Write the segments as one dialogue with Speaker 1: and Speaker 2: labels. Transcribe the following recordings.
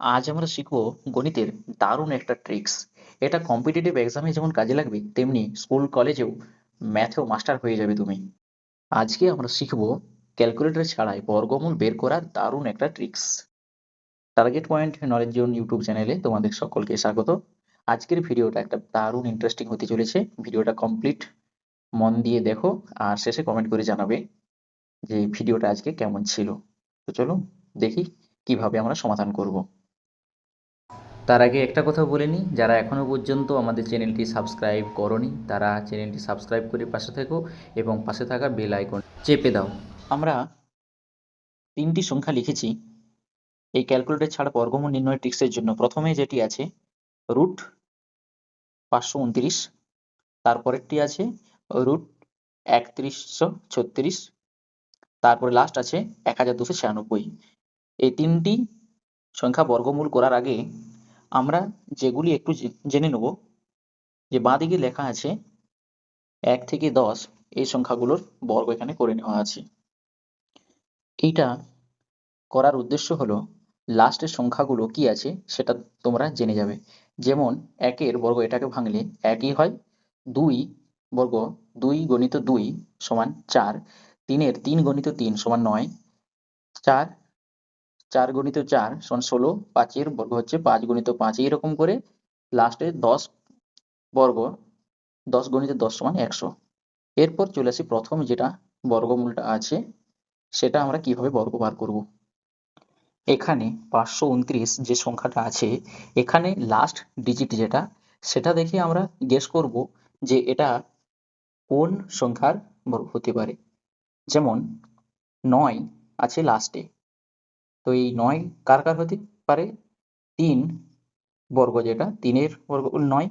Speaker 1: আজ আমরা শিখব গণিতের দারুণ একটা ট্রিক্স এটা কম্পিটিটিভ এক্সামে যেমন কাজে লাগবে, তেমনি স্কুল কলেজেও ম্যাথেও মাস্টার হয়ে যাবে তুমি। আজকে আমরা শিখব ক্যালকুলেটর ছাড়াই বর্গমূল বের করার দারুণ একটা tricks target point knowledge zone YouTube চ্যানেলে তোমাদের সকলকে স্বাগত। আজকের ভিডিওটা একটা দারুণ ইন্টারেস্টিং হতে চলেছে। ভিডিওটা কমপ্লিট মন দিয়ে দেখো, আর শেষে কমেন্ট করে জানাবে যে ভিডিওটা আজকে কেমন ছিল। তো চলো দেখি কীভাবে আমরা সমাধান করব। তার আগে একটা কথা বলে নিই, যারা এখনও পর্যন্ত আমাদের চ্যানেলটি সাবস্ক্রাইব করনি, তারা চ্যানেলটি সাবস্ক্রাইব করে পাশে থেকো এবং পাশে থাকা বেল আইকন চেপে দাও। আমরা তিনটি সংখ্যা লিখেছি। এই ক্যালকুলেটর ছাড়া বর্গমূল নির্ণয় ট্রিক্সের জন্য প্রথমে যেটি আছে, রুট পাঁচশো উনত্রিশ, তারপরেরটি আছে, রুট একত্রিশশো ছত্রিশ, তারপরে লাস্ট আছে, এক হাজার দুশো ছিয়ানব্বই। এই তিনটি সংখ্যা বর্গমূল করার আগে আমরা যেগুলি একটু জেনে নেব, যে বাঁদিকে লেখা আছে এক থেকে দশ, এই সংখ্যাগুলোর বর্গ এখানে করে নেওয়া আছে। এইটা করার উদ্দেশ্য হলো লাস্টের সংখ্যাগুলো কি আছে সেটা তোমরা জেনে যাবে। যেমন একের বর্গ এটাকে ভাঙলে একই হয়, দুই বর্গ দুই গণিত দুই সমান চার, তিনের তিন গণিত তিন সমান নয়, চার চার গণিত চার সমান ষোলো পাঁচের বর্গ হচ্ছে পাঁচ গণিত পাঁচ। এইরকম করে লাস্টে দশ বর্গ, দশ গণিত দশ সমান একশো। এরপর চলে আসি প্রথম যেটা বর্গমূলটা আছে, সেটা আমরা কীভাবে বর্গ বার করব? এখানে পাঁচশো উনত্রিশ যে সংখ্যাটা আছে, এখানে লাস্ট ডিজিট যেটা, সেটা দেখে আমরা গেস করব যে এটা কোন সংখ্যার বর্গ হতে পারে। যেমন নয় আছে লাস্টে তো এই নয় কার কার হতে পারে? তিন বর্গ যেটা, তিনের বর্গ নয়।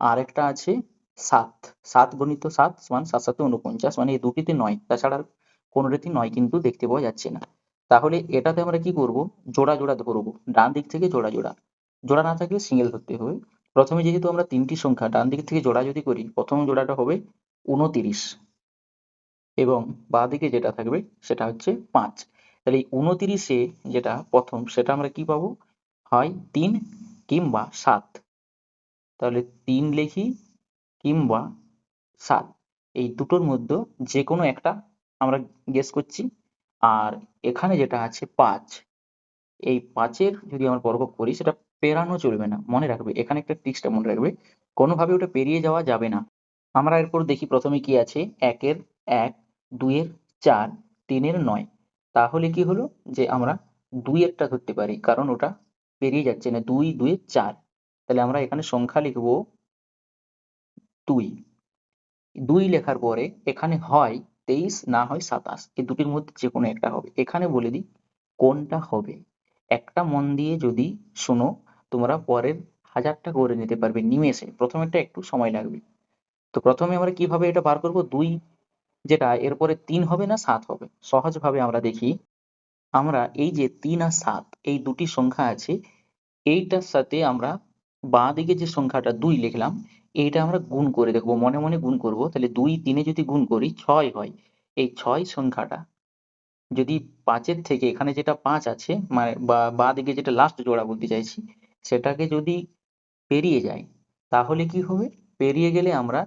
Speaker 1: আর একটা আছে সাত। সাত গণিত সাত সমান সাত সাথে উনপঞ্চাশ মানে এই দুটিতে নয়। তাছাড়া কোনোটাতে নয় কিন্তু দেখতে পাওয়া যাচ্ছে না। তাহলে এটাতে আমরা কি করব? জোড়া জোড়া ধরবো। ডান দিক থেকে জোড়া জোড়া। জোড়া না থাকলে সিঙ্গেল ধরতে হবে। প্রথমে যেহেতু আমরা তিনটি সংখ্যা, ডান দিক থেকে জোড়া যদি করি, প্রথম জোড়াটা হবে উনতিরিশ এবং বাঁ দিকে যেটা থাকবে সেটা হচ্ছে পাঁচ। তাহলে এই উনতিরিশে যেটা প্রথম, সেটা আমরা কি পাবো? হয় তিন কিংবা সাত। তাহলে তিন লিখি কিংবা সাত। এই দুটোর মধ্যে যে কোনো একটা আমরা গেস করছি। আর এখানে যেটা আছে পাঁচ। এই পাঁচের যদি আমরা বর্গ করি, সেটা পেরানো চলবে না, মনে রাখবে। এখানে একটা টিক্সটা মনে রাখবে। কোনোভাবে ওটা পেরিয়ে যাওয়া যাবে না। আমরা এরপর দেখি প্রথমে কি আছে? একের এক, দুইয়ের চার, তিনের নয়। তাহলে কি হলো? যে আমরা দুই একটা ধরতে পারি, কারণ ওটা পেরিয়ে যাচ্ছে না, দুই দুয়ে চার। তাহলে আমরা এখানে সংখ্যা লিখব দুই। দুই লেখার পরে এখানে হয় তেইশ, না হয় সাতাশ। এই দুটির মধ্যে যে কোনো একটা হবে। এখানে বলে দিই কোনটা হবে। একটা মন দিয়ে যদি শোনো, তোমরা পরের হাজারটা করে নিতে পারবে নিমেষে। প্রথমেরটা একটু সময় লাগবে। তো প্রথমে আমরা কীভাবে এটা বার করব? দুই যেটা এরপরে তিন হবে না সাত হবে? সহজভাবে আমরা দেখি, আমরা এই যে তিন আর সাত, এই দুটি সংখ্যা আছে, এইটার সাথে আমরা বাঁ দিকে যে সংখ্যাটা দুই লিখলাম, এইটা আমরা গুণ করে দেখব, মনে মনে গুণ করব। তাহলে দুই তিনে যদি গুণ করি, ছয় হয়। এই ছয় সংখ্যাটা যদি পাঁচের থেকে এখানে যেটা পাঁচ আছে মানে বা বাঁ দিকে যেটা লাস্ট জোড়া বলতে চাইছি, সেটাকে যদি পেরিয়ে যায়, তাহলে কি হবে? পেরিয়ে গেলে আমরা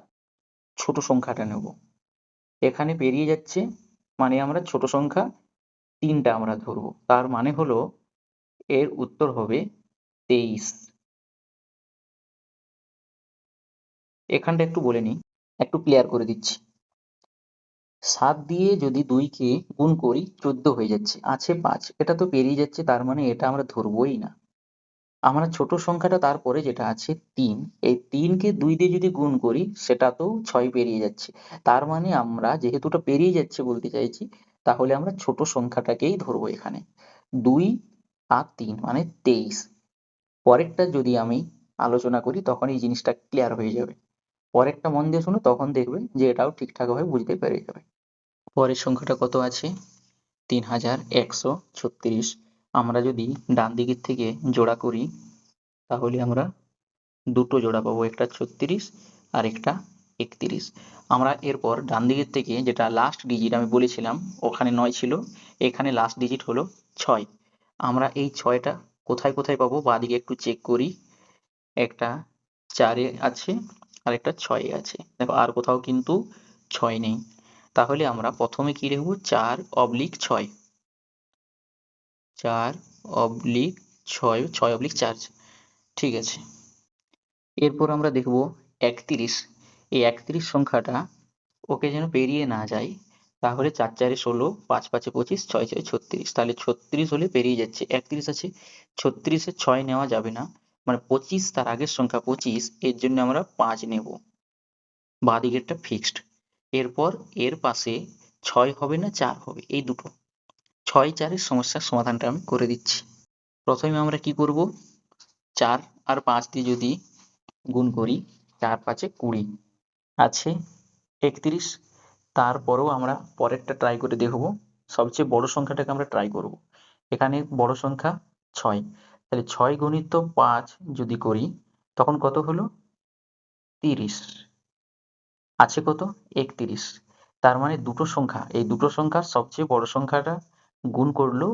Speaker 1: ছোট সংখ্যাটা নেব। এখানে পেরিয়ে যাচ্ছে মানে আমরা ছোট সংখ্যা তিনটা আমরা ধরবো। তার মানে হলো এর উত্তর হবে তেইশ। এখানটা একটু বলে নিই, একটু ক্লিয়ার করে দিচ্ছি। সাত দিয়ে যদি দুইকে গুণ করি, চোদ্দ হয়ে যাচ্ছে, আছে পাঁচ, এটা তো পেরিয়ে যাচ্ছে, তার মানে এটা আমরা ধরবোই না। আমরা ছোট সংখ্যাটা তারপরে যেটা আছে তিন, এই তিনকে দুই দিয়ে যদি গুণ করি সেটা তো ছয় পেরিয়ে যাচ্ছে। তার মানে আমরা যেহেতু ওটা পেরিয়ে যাচ্ছে বলতে চাইছি, তাহলে আমরা ছোট সংখ্যাটাকেই ধরবো এখানে। দুই আর তিন মানে তেইশ। পরেরটা যদি আমি আলোচনা করি, তখন এই জিনিসটা ক্লিয়ার হয়ে যাবে। পরেরটা মন দিয়ে শুনো, তখন দেখবে যে এটাও ঠিকঠাক ভাবে বুঝতে পেরে যাবে। পরের সংখ্যাটা কত আছে? তিন হাজার একশো ছত্রিশ। আমরা যদি ডান দিকের থেকে জোড়া করি, তাহলে আমরা দুটো জোড়া পাবো, একটা ছত্রিশ আর একটা একত্রিশ। আমরা এরপর ডান দিকের থেকে যেটা লাস্ট ডিজিট আমি বলেছিলাম, ওখানে নয় ছিল, এখানে লাস্ট ডিজিট হলো ছয়। আমরা এই ছয়টা কোথায় কোথায় পাবো? বাঁদিকে একটু চেক করি, একটা চারে আছে আর একটা ছয়ে আছে। দেখো, আর কোথাও কিন্তু ছয় নেই। তাহলে আমরা প্রথমে কি লিখব? চার অবলিক ছয়। চার অবলিক ছয় ছয় অবলিক চার, ঠিক আছে। এরপর আমরা দেখব একত্রিশ। এই একত্রিশ সংখ্যাটা ওকে যেন পেরিয়ে না যায়, তাহলে চার, চারে ষোলো, পাঁচ, পাঁচে পঁচিশ, ছয় ছয়, ছত্রিশ। তাহলে ছত্রিশ হলে পেরিয়ে যাচ্ছে, একত্রিশ আছে। ছত্রিশে ছয় নেওয়া যাবে না মানে পঁচিশ তার আগের সংখ্যা পঁচিশ, এর জন্য আমরা পাঁচ নেব। বাঁ দিকেরটা ফিক্সড এরপর এর পাশে ছয় হবে না, চার হবে? এই দুটো। ছয় চারের সমস্যার সমাধানটা আমি করে দিচ্ছি। প্রথমে আমরা কি করব? চার আর পাঁচ দিয়ে যদি গুণ করি, চার পাঁচে কুড়ি। আছে একত্রিশ। তারপরেও আমরা পরেরটা ট্রাই করে দেখব। সবচেয়ে বড় সংখ্যাটাকে আমরা ট্রাই করব। এখানে বড় সংখ্যা ছয়। তাহলে ছয় গণিত পাঁচ যদি করি, তখন কত হলো? তিরিশ। আছে কত? একত্রিশ। তার মানে দুটো সংখ্যা। এই দুটো সংখ্যার সবচেয়ে বড় সংখ্যাটা গুণ করলেও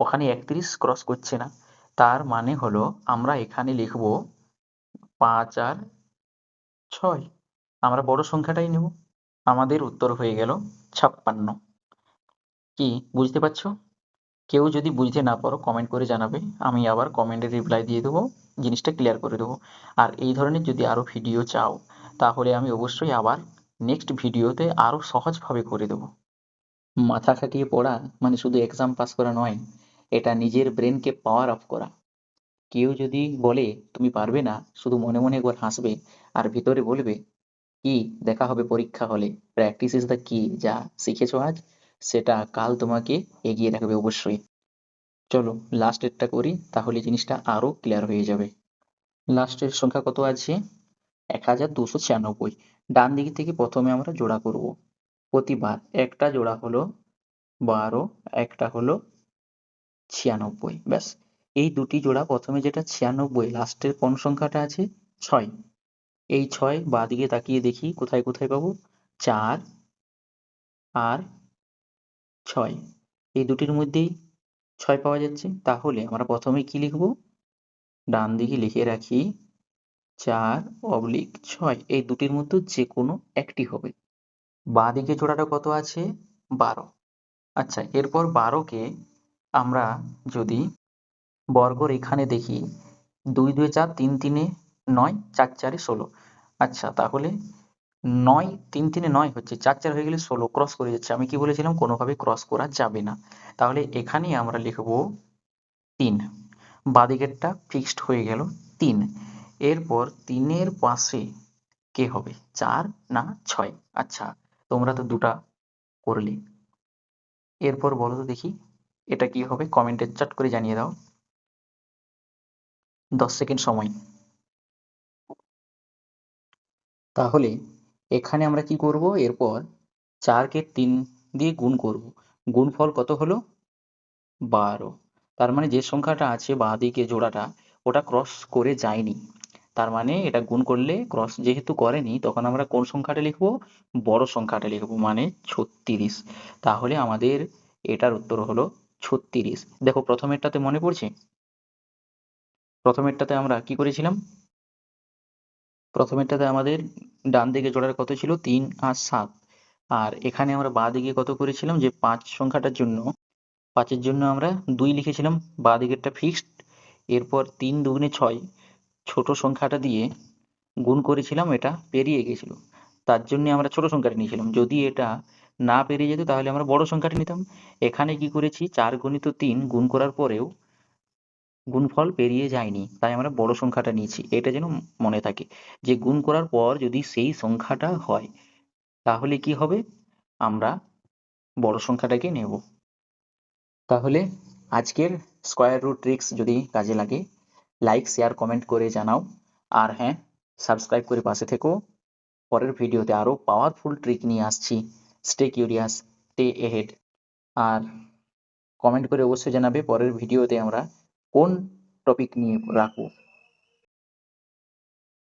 Speaker 1: ওখানে একত্রিশ ক্রস করছে না। তার মানে হলো আমরা এখানে লিখব পাঁচ আর ছয়। আমরা বড় সংখ্যাটাই নেব। আমাদের উত্তর হয়ে গেল ছাপ্পান্ন। কি, বুঝতে পারছ? কেউ যদি বুঝতে না পারো কমেন্ট করে জানাবে। আমি আবার কমেন্টে রিপ্লাই দিয়ে দেবো, জিনিসটা ক্লিয়ার করে দেবো। আর এই ধরনের যদি আরও ভিডিও চাও, তাহলে আমি অবশ্যই আবার নেক্সট ভিডিওতে আরও সহজভাবে করে দেবো। মাথা খাটিয়ে পড়া মানে শুধু এক্সাম পাস করা নয়, এটা নিজের ব্রেনকে পাওয়ার অফ করা। কেউ যদি বলে, তুমি পারবে না, শুধু মনে মনে একবার হাসবে আর ভিতরে বলবে, কি, দেখা হবে পরীক্ষা হলে। প্র্যাকটিস ইজ দ্য কি যা শিখেছো আজ, সেটা কাল তোমাকে এগিয়ে রাখবে অবশ্যই। চলো লাস্টেরটা করি, তাহলে জিনিসটা আরও ক্লিয়ার হয়ে যাবে। লাস্টের সংখ্যা কত আছে? এক হাজার দুশো ছিয়ানব্বই। ডান দিক থেকে প্রথমে আমরা জোড়া করব। প্রতিবার একটা জোড়া হলো বারো, একটা হলো ছিয়ানব্বই। ব্যাস, এই দুটি জোড়া প্রথমে যেটা ছিয়ানব্বই, লাস্টের কোন সংখ্যাটা আছে? ছয়। এই ছয় বাঁদিকে তাকিয়ে দেখি, কোথায় কোথায় পাবো? চার আর ছয়। এই দুটির মধ্যেই ছয় পাওয়া যাচ্ছে। তাহলে আমরা প্রথমে কি লিখব? ডান দিকে লিখে রাখি, চার অবলিক ছয়। এই দুটির মধ্যে যে কোনো একটি হবে। বাঁ দিকে জোড়াটা কত আছে? বারো। আচ্ছা এরপর বারোকে আমরা যদি বর্গর এখানে দেখি, দুই দুই, চার, তিন, তিনে নয়, চার, চারে ষোলো। আচ্ছা তাহলে নয়, তিন, তিনে নয় হচ্ছে, চার চার হয়ে গেলে ষোলো ক্রস করে যাচ্ছে। আমি কি বলেছিলাম? কোনোভাবে ক্রস করা যাবে না। তাহলে এখানেই আমরা লিখব তিন। বাদিকেরটা ফিক্সড হয়ে গেল তিন। এরপর তিনের পাশে কে হবে? চার না ছয়। আচ্ছা তোমরা তো দুটা করলে। এরপর বলো তো দেখি, এটা কি হবে? কমেন্টে চট করে জানিয়ে দাও। দশ সেকেন্ড সময়। তাহলে এখানে আমরা কি করব? এরপর চারকে তিন দিয়ে গুণ করব। গুণফল কত হলো? বারো। তার মানে যে সংখ্যাটা আছে বাঁ দিকে জোড়াটা, ওটা ক্রস করে যায়নি। তার মানে এটা গুণ করলে ক্রস যেহেতু করেনি, তখন আমরা কোন সংখ্যাটা লিখব? বড় সংখ্যাটা লিখব মানে ছত্রিশ। তাহলে আমাদের এটার উত্তর হলো ছত্রিশ। দেখো, প্রথমেরটাতে মনে পড়ছে? প্রথমেরটাতে আমরা কি করেছিলাম? প্রথমেরটাতে আমাদের ডান দিকে জোড়ার কত ছিল? তিন আর সাত। আর এখানে আমরা বাঁ দিকে কত করেছিলাম? যে পাঁচ সংখ্যাটার জন্য। পাঁচের জন্য আমরা দুই লিখেছিলাম, বাঁ দিকেরটা ফিক্সড এরপর তিন দুগুণে ছয়। ছোট সংখ্যাটা দিয়ে গুণ করেছিলাম, এটা পেরিয়ে গেছিল। তার জন্য আমরা ছোট সংখ্যাটা নিয়েছিলাম। যদি এটা না পেরিয়ে যেত, তাহলে আমরা বড় সংখ্যাটা নিতাম। এখানে কি করেছি? চার গণিত তিন গুণ করার পরেও গুণফল পেরিয়ে যায়নি। তাই আমরা বড় সংখ্যাটা নিয়েছি। এটা যেন মনে থাকে যে, গুণ করার পর যদি সেই সংখ্যাটা হয়, তাহলে কি হবে? আমরা বড় সংখ্যাটাকে নেব। তাহলে আজকের স্কোয়ার রুট ট্রিক্স যদি কাজে লাগে লাইক শেয়ার কমেন্ট করে জানাও। আর হ্যাঁ সাবস্ক্রাইব করে পাশে থেকো। পরের ভিডিওতে আরও পাওয়ারফুল ট্রিক নিয়ে আসছি। স্টে কিউরিয়াস স্টে এহেড আর কমেন্ট করে অবশ্যই জানাবে। পরের ভিডিওতে আমরা কোন টপিক নিয়ে রাখব?